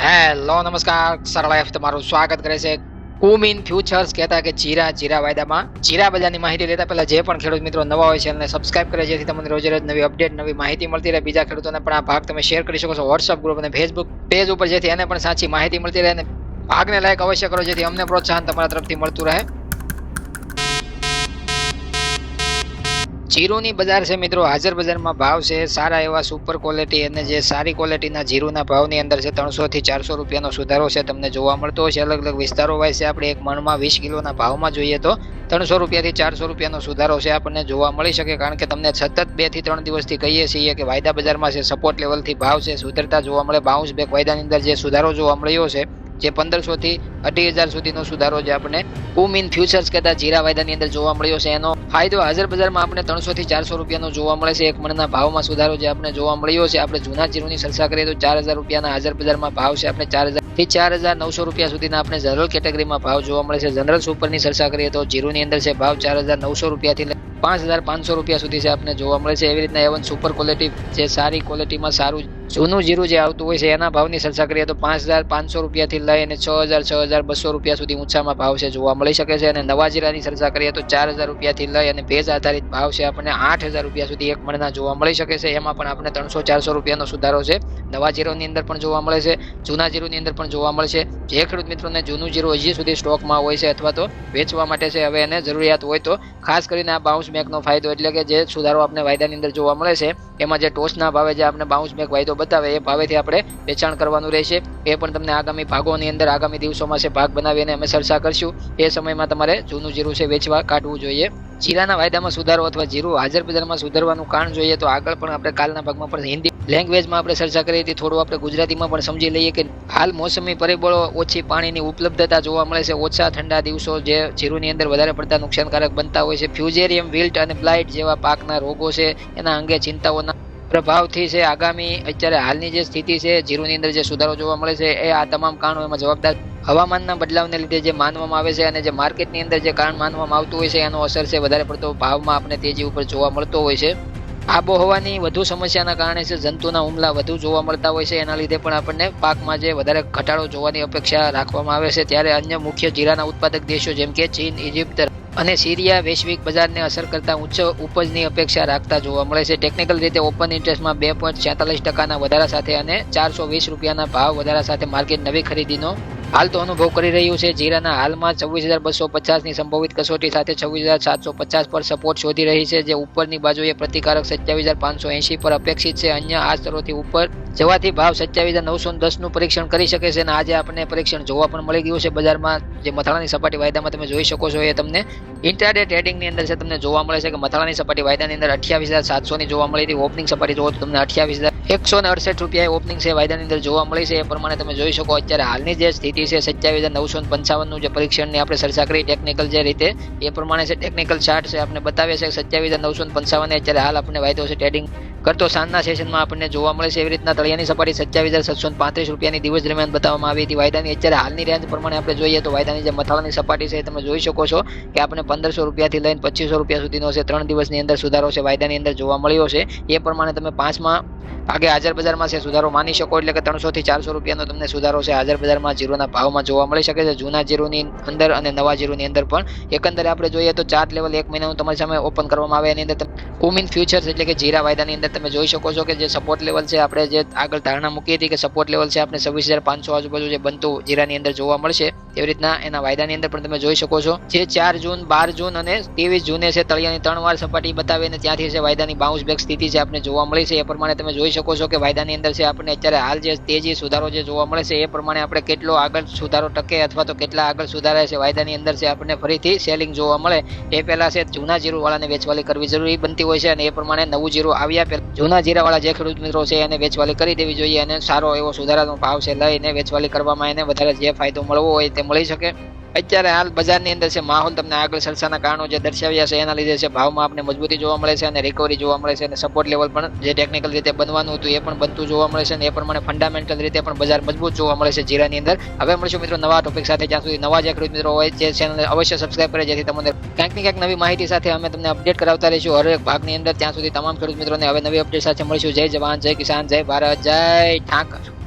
Hello, નમસ્કાર. સરળ F તમારું સ્વાગત કરે છે. કુમિન ફ્યુચર્સ કહેતા કે જીરા જીરા વાયદામાં. જીરા બજારની માહિતી લેતા પહેલા જે પણ ખેડૂત મિત્રો નવા હોય છે એમને સબસ્ક્રાઇબ કરે, જેથી તમને રોજે રોજ નવી અપડેટ નવી માહિતી મળતી રહે. બીજા ખેડૂતોને પણ આ ભાગ તમે શેર કરી શકો છો. વોટ્સઅપ ગ્રુપ અને ફેસબુક પેજ ઉપર, જેથી એને પણ સાચી માહિતી મળતી રહે અને ભાગને લાયક અવશ્ય કરો, જેથી અમને પ્રોત્સાહન તમારા તરફથી મળતું રહે. જીરુની બજાર છે મિત્રો. હાજર બજારમાં ભાવ છે સારા એવા સુપર ક્વોલિટી અને જે સારી ક્વોલિટીના જીરુના ભાવની અંદર છે ત્રણસોથી ચારસો રૂપિયાનો સુધારો છે તમને જોવા મળતો હોય છે અલગ અલગ વિસ્તારો વાય છે આપણે એક મણમાં વીસ કિલોના ભાવમાં જોઈએ તો ત્રણસો રૂપિયાથી ચારસો રૂપિયાનો સુધારો છે આપણને જોવા મળી શકે. કારણ કે તમને સતત બેથી ત્રણ દિવસથી કહીએ છીએ કે વાયદા બજારમાં છે સપોર્ટ લેવલથી ભાવ છે, સુધરતા જોવા મળે બાઉન્સ બેક વાયદાની અંદર જે સુધારો જોવા મળ્યો છે જે પંદરસો થી અઢી હજાર સુધીનો સુધારો જે આપણે કુમિન ફ્યુચર્સ કહેતા જીરા વાયદાની અંદર જોવા મળ્યો છે. એનો ફાયદો હાજર બજારમાં આપણે ત્રણસો થી ચારસો રૂપિયાનો જોવા મળે છે. એક મણના ભાવમાં સુધારો જે આપણે જોવા મળ્યો છે. આપણે જૂના જીરુની સરસા કરીએ તો ચાર હજાર રૂપિયાના હાજર બજારમાં ભાવ છે. આપણે ચાર હજારથી ચાર હજાર નવસો રૂપિયા સુધીના આપણે જનરલ કેટેગરીમાં ભાવ જોવા મળે છે. જનરલ સુપરની ચર્ચા કરીએ તો જીરોની અંદર છે ભાવ ચાર હજાર નવસો રૂપિયાથી પાંચ હજાર પાંચસો રૂપિયા સુધી છે આપણે જોવા મળે છે. એવી રીતના એવન સુપર ક્વોલિટી જે સારી ક્વોલિટીમાં સારું જૂનું જીરું જે આવતું હોય છે, એના ભાવની ચર્ચા કરીએ તો પાંચ હજાર પાંચસો રૂપિયાથી લઈ અને છ હજાર છ હજાર બસો રૂપિયા સુધી ઊંચામાં ભાવ છે જોવા મળી શકે છે. અને નવા જીરાની ચર્ચા કરીએ તો ચાર હજાર રૂપિયાથી લઈ અને ભેજ આધારિત ભાવ છે આપણને આઠ હજાર રૂપિયા સુધી એક મણના જોવા મળી શકે છે. એમાં પણ આપણે ત્રણસો, ચારસો રૂપિયાનો સુધારો છે. નવા જીરોની અંદર પણ જોવા મળે છે, જૂના જીરુની અંદર પણ જોવા મળશે જે ખેડૂત મિત્રોને જૂનું જીરું હજી સુધી સ્ટોકમાં હોય છે અથવા તો વેચવા માટે છે, હવે એને જરૂરિયાત હોય તો ખાસ કરીને આ બાઉન્સ બેકનો ફાયદો એટલે કે જે સુધારો આપણે વાયદાની અંદર જોવા મળે છે. એમાં જે ટોચના ભાવે જે આપણે બાઉન્સ બેક વાયદો બતાવે, એ ભાવેથી આપણે વેચાણ કરવાનું રહેશે. એ પણ તમને આગામી ભાગોની અંદર, આગામી દિવસોમાં છે, ભાગ બનાવીને અમે ચર્ચા કરશું. એ સમયમાં તમારે જૂનું જીરું છે, વેચવા કાઢવું જોઈએ. જીરાના વાયદામાં સુધારો અથવા જીરું હાજર બજારમાં સુધારવાનું કારણ જોઈએ તો આગળ પણ આપણે કાલના ભાગમાં પણ હિન્દી લેંગ્વેજમાં આપણે ચર્ચા કરી હતી, થોડું આપણે ગુજરાતીમાં પણ સમજી લઈએ કે હાલ મોસમી પરિબળો ઓછી પાણીની ઉપલબ્ધતા જોવા મળે છે. ઓછા ઠંડા દિવસો જે જીરુની અંદર વધારે પડતા નુકસાનકારક બનતા હોય છે. ફ્યુઝેરિયમ વિલ્ટ અને બ્લાઇટ જેવા પાકના રોગો છે, એના અંગે ચિંતાઓના પ્રભાવથી છે. આગામી અત્યારે હાલની જે સ્થિતિ છે, જીરુની અંદર જે સુધારો જોવા મળે છે, એ આ તમામ કારણો એમાં જવાબદાર હવામાનના બદલાવને લીધે જે માનવામાં આવે છે અને જે માર્કેટની અંદર જે કારણ માનવામાં આવતું હોય છે, એનો અસર છે. વધારે પડતો ભાવમાં આપણે તેજી ઉપર જોવા મળતો હોય છે. આબોહવાની વધુ સમસ્યાના કારણે છે, જંતુના હુમલા વધુ જોવા મળતા હોય છે. એના લીધે પણ આપણને પાકમાં જે વધારે ઘટાડો જોવાની અપેક્ષા રાખવામાં આવે છે. ત્યારે અન્ય મુખ્ય જીરાના ઉત્પાદક દેશો જેમ કે ચીન ઇજિપ્ત અને સિરિયા વૈશ્વિક બજારને અસર કરતા ઉચ્ચ ઉપજની અપેક્ષા રાખતા જોવા મળે છે. ટેકનિકલ રીતે ઓપન ઇન્ટરેસ્ટમાં બે પોઈન્ટ છેતાલીસ ટકાના વધારા સાથે અને ચારસો વીસ રૂપિયાના ભાવ વધારા સાથે માર્કેટ નવી ખરીદીનો હાલ તો અનુભવ કરી રહ્યું છે. જીરાના હાલમાં છવ્વીસ હજાર બસો પચાસની સંભવિત કસોટી સાથે છવ્વીસ હજાર સાતસો પચાસ પર સપોર્ટ શોધી રહી છે, જે ઉપરની બાજુએ પ્રતિકારક સત્યાવીસ હજાર પાંચસો એંશી પર અપેક્ષિત છે. અન્ય આ સ્તરોથી ઉપર જવાથી ભાવ સત્યાવીસ હજાર નવસો દસનું પરીક્ષણ કરી શકે છે અને આજે આપણને પરીક્ષણ જોવા પણ મળી ગયું છે બજારમાં. જે મથાળાની સપાટી વાયદામાં તમે જોઈ શકો છો એ તમને ઇન્ટરડે ટ્રેડિંગની અંદર છે તમને જોવા મળે છે કે મથાળાની સપાટી વાયદાની અંદર અઠ્યાવીસ હજાર સાતસોની જોવા મળી હતી. ઓપનિંગ સપાટી જોવો તો તમને અઠ્યાવીસ હજાર એકસો ને અડસઠ રૂપિયા ઓપનિંગ છે વાયદાની અંદર જોવા મળી છે. એ પ્રમાણે તમે જોઈ શકો અત્યારે હાલની જે સ્થિતિ છે સત્યાવીસ હજાર નવસો પંચાવનનું જે પરીક્ષણની આપણે ચર્ચા કરી ટેકનિકલ જે રીતે, એ પ્રમાણે છે ટેકનિકલ ચાર્ટ છે આપણે બતાવે છે સત્યાવીસ હજાર નવસો પંચાવન. અત્યારે હાલ આપણને વાયદો છે ટ્રેડિંગ કરતો સાંજના સેશનમાં આપણને જોવા મળે છે એવી રીતના તળિયાની સપાટી સત્યાવીસ હજાર સાતસો પાંત્રીસ રૂપિયાની દિવસ દરમિયાન બતાવવામાં આવી હતી. વાયદાની અત્યારે હાલની રેન્જ પ્રમાણે આપણે જોઈએ તો વાયદાની જે મથાળાની સપાટી છે તમે જોઈ શકો છો કે આપણે પંદરસો રૂપિયાથી લઈને પચીસો રૂપિયા સુધીનો છે ત્રણ દિવસની અંદર સુધારો છે વાયદાની અંદર જોવા મળ્યો છે. એ પ્રમાણે તમે પાંચમાં ભાગે હાજર બજારમાં છે સુધારો માની શકો એટલે કે ત્રણસો થી ચારસો રૂપિયાનો તમને સુધારો છે. હાજર બજારમાં જીરોના ભાવમાં જોવા મળી શકે છે. જૂના જીરોની અંદર અને નવા જીરોની અંદર પણ એકંદરે આપણે જોઈએ તો ચાર લેવલ એક મહિનાનું તમારી સામે ઓપન કરવામાં આવે એની અંદર કુમિન ફ્યુચર્સ એટલે કે જીરા વાયદાની અંદર તમે જોઈ શકો છો કે જે સપોર્ટ લેવલ છે આપણે જે આગળ ધારણા મૂકી હતી કે સપોર્ટ લેવલ છે આપણે છવ્વીસ હજાર પાંચસો આજુબાજુ જે બનતું જીરાની અંદર જોવા મળશે. એવી રીતના એના વાયદાની અંદર પણ તમે જોઈ શકો છો. જે ચાર જૂન, બાર જૂન અને ત્રેવીસ જૂને છે, તળિયાની ત્રણ વાર સપાટી બતાવી અને ત્યાંથી છે વાયદાની બાઉન્સ બેક સ્થિતિ છે આપણે જોવા મળી છે, એ પ્રમાણે તમે જોઈ શકો છો કે વાયદાની અંદર છે આપણને અત્યારે હાલ જે તેજી સુધારો જે જોવા મળે છે, એ પ્રમાણે આપણે કેટલો આગળ સુધારો ટકે અથવા તો કેટલા આગળ સુધારે છે, વાયદાની અંદર છે આપણને ફરીથી સેલિંગ જોવા મળે, એ પહેલા છે જૂના જીરુવાળાને વેચવાલી કરવી જરૂરી બનતી હોય છે અને એ પ્રમાણે નવું જીરું આવ્યા પહેલા જૂના જીરાવાળા જે ખેડૂત મિત્રો છે એને વેચવાલી કરી દેવી જોઈએ અને સારો એવો સુધારાનો ભાવ છે લઈને વેચવાલી કરવામાં એને વધારે જે ફાયદો મળવો હોય તે મળી શકે. અત્યારે હાલ બજારની અંદર છે, માહોલ તમને આગળ સરસાના કારણો જે દર્શાવ્યા છે, એના લીધે છે, ભાવમાં આપણે મજબૂતી જોવા મળે છે અને રિકવરી જોવા મળે છે અને સપોર્ટ લેવલ પણ જે ટેકનિકલ રીતે બનવાનું હતું એ પણ બનતું જોવા મળે છે અને એ પ્રમાણે ફંડામેન્ટલ રીતે પણ બજાર મજબૂત જોવા મળે છે જીરાની અંદર. હવે મળશું મિત્રો નવા ટોપિક સાથે, જ્યાં સુધી નવા જે ખેડૂત મિત્રો હોય, જે ચેનલને અવશ્ય સબસ્ક્રાઇબ કરે, જેથી તમને ક્યાંક ને ક્યાંક નવી માહિતી સાથે અમે તમને અપડેટ કરાવતા રહીશું હરેક ભાગની અંદર. ત્યાં સુધી તમામ ખેડૂત મિત્રોને હવે નવી અપડેટ સાથે મળીશું. જય જવાન, જય કિસાન, જય ભારત, જય ઠાકર.